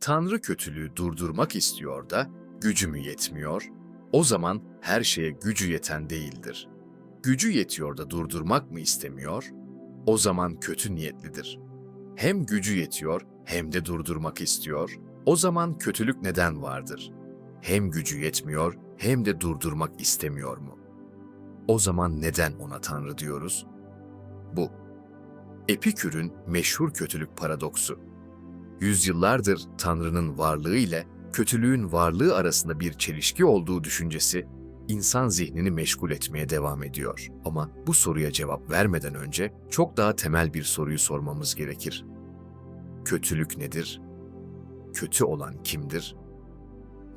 Tanrı kötülüğü durdurmak istiyor da gücü mü yetmiyor? O zaman her şeye gücü yeten değildir. Gücü yetiyor da durdurmak mı istemiyor? O zaman kötü niyetlidir. Hem gücü yetiyor hem de durdurmak istiyor. O zaman kötülük neden vardır? Hem gücü yetmiyor hem de durdurmak istemiyor mu? O zaman neden ona Tanrı diyoruz? Bu. Epikür'ün meşhur kötülük paradoksu. Yüzyıllardır Tanrı'nın varlığı ile kötülüğün varlığı arasında bir çelişki olduğu düşüncesi insan zihnini meşgul etmeye devam ediyor. Ama bu soruya cevap vermeden önce çok daha temel bir soruyu sormamız gerekir. Kötülük nedir? Kötü olan kimdir?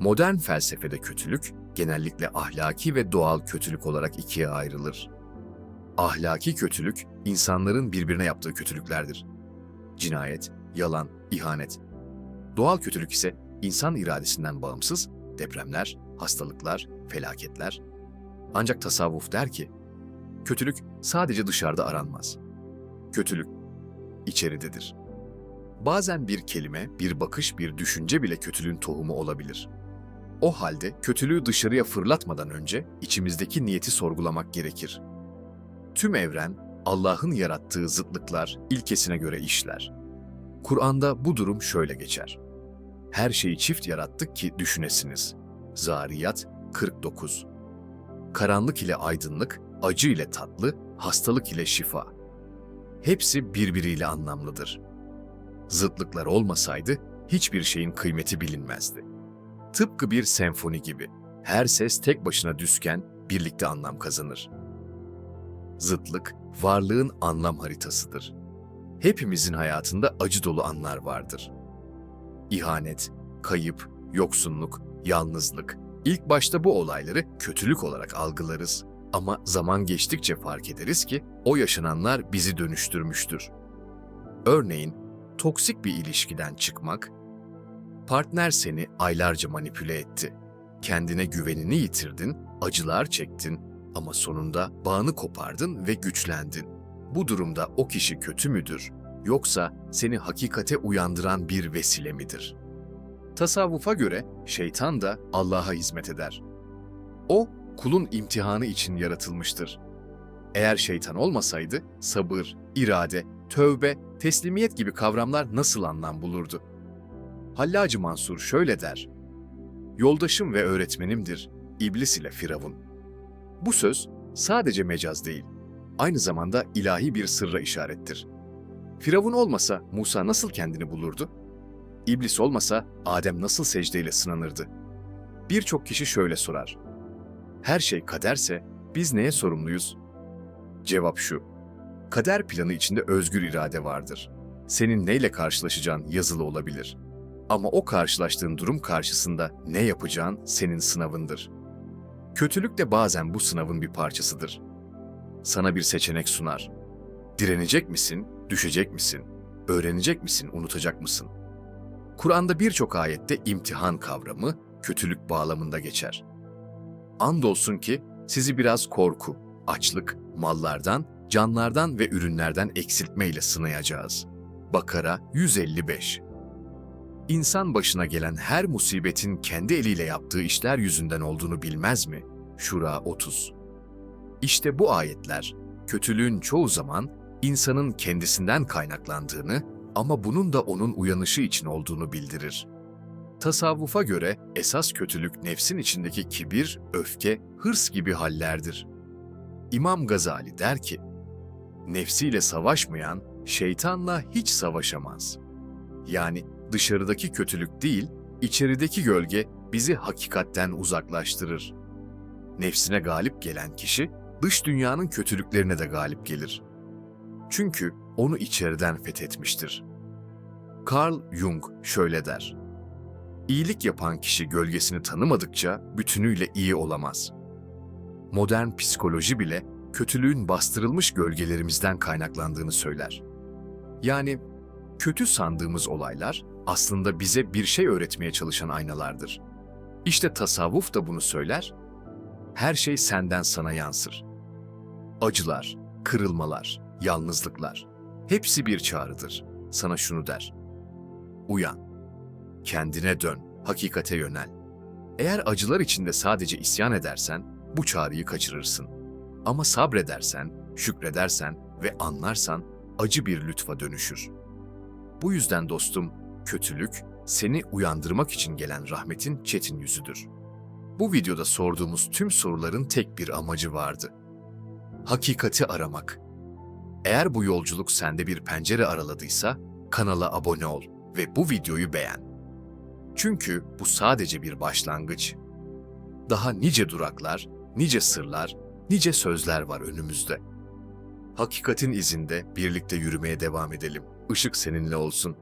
Modern felsefede kötülük genellikle ahlaki ve doğal kötülük olarak ikiye ayrılır. Ahlaki kötülük insanların birbirine yaptığı kötülüklerdir. Cinayet, yalan, ihanet. Doğal kötülük ise insan iradesinden bağımsız depremler, hastalıklar, felaketler. Ancak tasavvuf der ki, kötülük sadece dışarıda aranmaz. Kötülük içeridedir. Bazen bir kelime, bir bakış, bir düşünce bile kötülüğün tohumu olabilir. O halde kötülüğü dışarıya fırlatmadan önce içimizdeki niyeti sorgulamak gerekir. Tüm evren Allah'ın yarattığı zıtlıklar ilkesine göre işler. Kur'an'da bu durum şöyle geçer. Her şeyi çift yarattık ki düşünesiniz. Zariyat 49 Karanlık ile aydınlık, acı ile tatlı, hastalık ile şifa. Hepsi birbiriyle anlamlıdır. Zıtlıklar olmasaydı hiçbir şeyin kıymeti bilinmezdi. Tıpkı bir senfoni gibi. Her ses tek başına düzken birlikte anlam kazanır. Zıtlık, varlığın anlam haritasıdır. Hepimizin hayatında acı dolu anlar vardır. İhanet, kayıp, yoksunluk, yalnızlık. İlk başta bu olayları kötülük olarak algılarız. Ama zaman geçtikçe fark ederiz ki o yaşananlar bizi dönüştürmüştür. Örneğin, toksik bir ilişkiden çıkmak, partner seni aylarca manipüle etti. Kendine güvenini yitirdin, acılar çektin ama sonunda bağını kopardın ve güçlendin. Bu durumda o kişi kötü müdür yoksa seni hakikate uyandıran bir vesile midir? Tasavvufa göre şeytan da Allah'a hizmet eder. O, kulun imtihanı için yaratılmıştır. Eğer şeytan olmasaydı sabır, irade, tövbe, teslimiyet gibi kavramlar nasıl anlam bulurdu? Hallacı Mansur şöyle der, Yoldaşım ve öğretmenimdir, İblis ile Firavun. Bu söz sadece mecaz değil, aynı zamanda ilahi bir sırra işarettir. Firavun olmasa Musa nasıl kendini bulurdu? İblis olmasa Adem nasıl secdeyle sınanırdı? Birçok kişi şöyle sorar. Her şey kaderse biz neye sorumluyuz? Cevap şu. Kader planı içinde özgür irade vardır. Senin neyle karşılaşacağın yazılı olabilir. Ama o karşılaştığın durum karşısında ne yapacağın senin sınavındır. Kötülük de bazen bu sınavın bir parçasıdır. Sana bir seçenek sunar. Direnecek misin, düşecek misin? Öğrenecek misin, unutacak mısın? Kur'an'da birçok ayette imtihan kavramı kötülük bağlamında geçer. Andolsun ki sizi biraz korku, açlık, mallardan, canlardan ve ürünlerden eksiltmeyle sınayacağız. Bakara 155 İnsan başına gelen her musibetin kendi eliyle yaptığı işler yüzünden olduğunu bilmez mi? Şura 30 İşte bu ayetler, kötülüğün çoğu zaman insanın kendisinden kaynaklandığını ama bunun da onun uyanışı için olduğunu bildirir. Tasavvufa göre esas kötülük nefsin içindeki kibir, öfke, hırs gibi hallerdir. İmam Gazali der ki, nefsiyle savaşmayan şeytanla hiç savaşamaz. Yani dışarıdaki kötülük değil, içerideki gölge bizi hakikatten uzaklaştırır. Nefsine galip gelen kişi, dış dünyanın kötülüklerine de galip gelir. Çünkü onu içeriden fethetmiştir. Carl Jung şöyle der. İyilik yapan kişi gölgesini tanımadıkça bütünüyle iyi olamaz. Modern psikoloji bile kötülüğün bastırılmış gölgelerimizden kaynaklandığını söyler. Yani kötü sandığımız olaylar aslında bize bir şey öğretmeye çalışan aynalardır. İşte tasavvuf da bunu söyler. Her şey senden sana yansır. Acılar, kırılmalar, yalnızlıklar hepsi bir çağrıdır. Sana şunu der. Uyan. kendine dön, hakikate yönel. Eğer acılar içinde sadece isyan edersen, bu çağrıyı kaçırırsın. Ama sabredersen, şükredersen ve anlarsan acı bir lütfa dönüşür. Bu yüzden dostum, kötülük seni uyandırmak için gelen rahmetin çetin yüzüdür. Bu videoda sorduğumuz tüm soruların tek bir amacı vardı. Hakikati aramak. Eğer bu yolculuk sende bir pencere araladıysa kanala abone ol ve bu videoyu beğen. Çünkü bu sadece bir başlangıç. Daha nice duraklar, nice sırlar, nice sözler var önümüzde. Hakikatin izinde birlikte yürümeye devam edelim. Işık seninle olsun.